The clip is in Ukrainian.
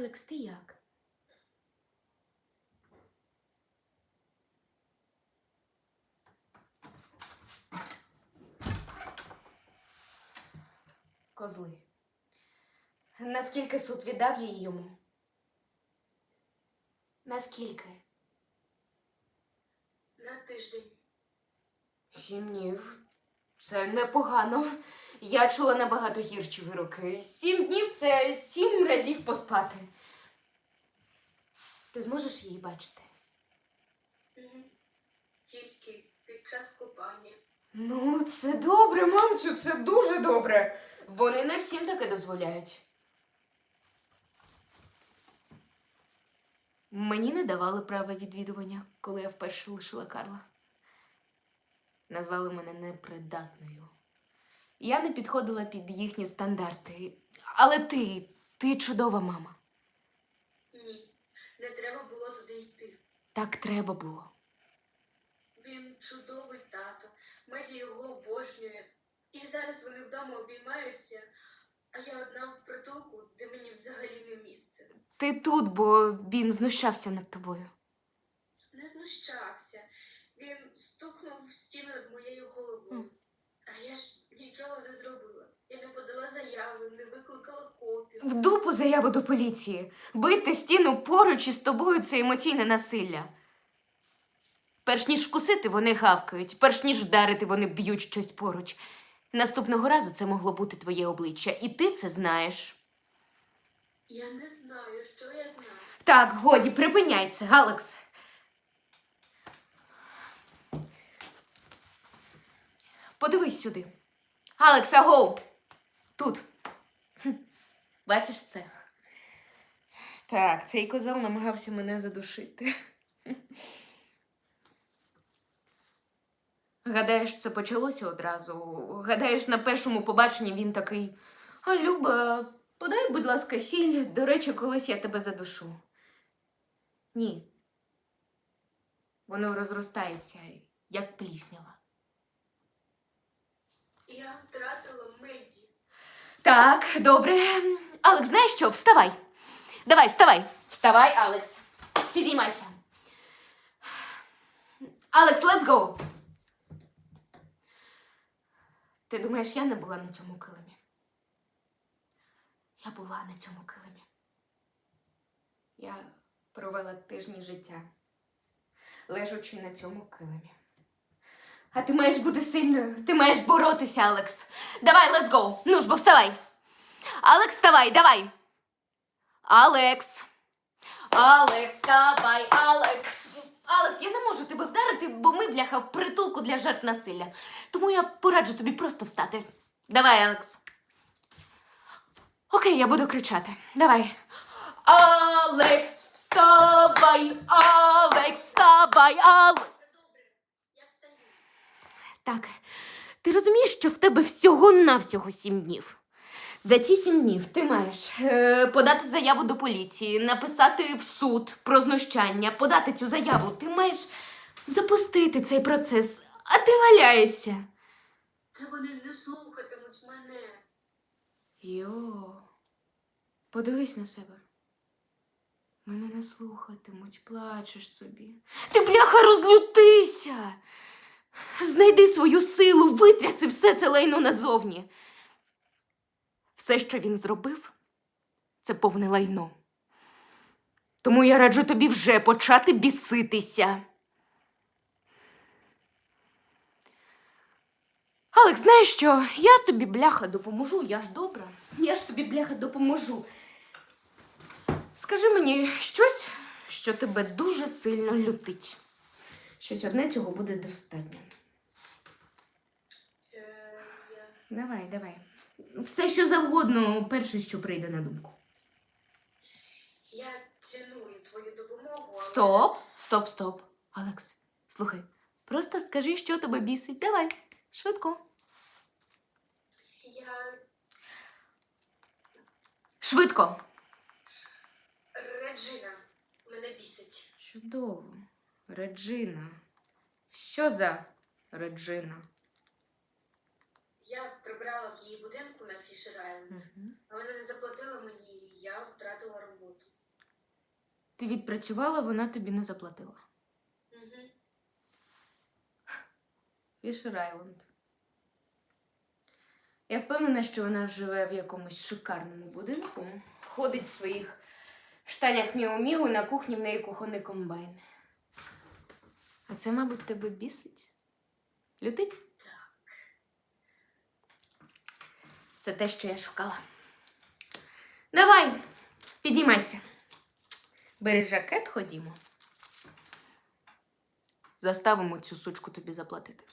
Алекс, ти як? Козли. Наскільки суд віддав її йому? Наскільки? На тиждень. Сім днів. Це непогано. Я чула набагато гірші вироки. Сім днів це сім разів поспати. Ти зможеш її бачити? Тільки під час купання. Ну, це добре, мамцю, це дуже добре. Вони не всім таке дозволяють. Мені не давали права відвідування, коли я вперше лишила Карла. Назвали мене непридатною. Я не підходила під їхні стандарти. Але ти, ти чудова мама. Ні, не треба було туди йти. Так треба було. Він чудовий тато. Меді його обожнює. І зараз вони вдома обіймаються, а я одна в притулку, де мені взагалі не місце. Ти тут, бо він знущався над тобою. Не знущався. Він стукнув в стіну над моєю головою. А я ж нічого не зробила. Я не подала заяви, не викликала копію. В дупу заяву до поліції. Бити стіну поруч із тобою це емоційне насилля. Перш ніж вкусити, вони гавкають, перш ніж вдарити, вони б'ють щось поруч. Наступного разу це могло бути твоє обличчя, і ти це знаєш. Я не знаю, що я знаю. Так, годі, припиняй це, Алекс. Подивись сюди. Алекс, агоу! Тут. Хм. Бачиш це? Так, цей козел намагався мене задушити. Гадаєш, це почалося одразу. Гадаєш, на першому побаченні він такий. А, Люба, подай, будь ласка, сіль. До речі, колись я тебе задушу. Ні. Воно розростається, як пліснява. Я втратила Меді. Так, добре. Алекс, знаєш що? Вставай. Давай, вставай. Вставай, Алекс. Підіймайся. Алекс, let's go. Ти думаєш, я не була на цьому килимі? Я була на цьому килимі. Я провела тижні життя, лежачи на цьому килимі. А ти маєш бути сильною, ти маєш боротися, Алекс. Давай, let's go. Ну ж, бо вставай. Алекс, вставай, давай. Алекс. Алекс, вставай, Алекс. Алекс, я не можу тебе вдарити, бо ми, бляха, в притулку для жертв насилля. Тому я пораджу тобі просто встати. Давай, Алекс. Окей, я буду кричати. Давай. Алекс, вставай, Алекс, вставай, Алекс. Це добре. Я стаю. Так, ти розумієш, що в тебе всього-навсього сім днів. За ці сім днів ти маєш е, подати заяву до поліції, написати в суд про знущання, подати цю заяву. Ти маєш запустити цей процес, а ти валяєшся. Та вони не слухатимуть мене. Йо, подивись на себе. Мене не слухатимуть, плачеш собі. Ти, бляха, розлютися. Знайди свою силу, витряси все це лайно назовні. Все, що він зробив, це повне лайно. Тому я раджу тобі вже почати біситися. Алекс, знаєш що? Я тобі, бляха, допоможу, я ж добра. Я ж тобі, бляха, допоможу. Скажи мені щось, що тебе дуже сильно лютить. Щось одне цього буде достатньо. Е, я... Давай, давай. Все, що завгодно, перше, що прийде на думку. я ціную твою допомогу. але Стоп, стоп, стоп. Алекс, слухай, просто скажи, що тебе бісить. Давай, швидко. Я Швидко. Реджина мене бісить. Чудово. Реджина. Що за Реджина? Я прибрала в її будинку на Фішер Айленд, Угу. а вона не заплатила мені, і я втратила роботу. Ти відпрацювала, вона тобі не заплатила. Угу. Фішер Айленд. Я впевнена, що вона живе в якомусь шикарному будинку, ходить в своїх штанях міу-міу, на кухні в неї кухонний комбайн. А це, мабуть, тебе бісить? Лютить? Так. Це те, що я шукала. Давай, підіймайся. Бери жакет, ходімо. Заставимо цю сучку тобі заплатити.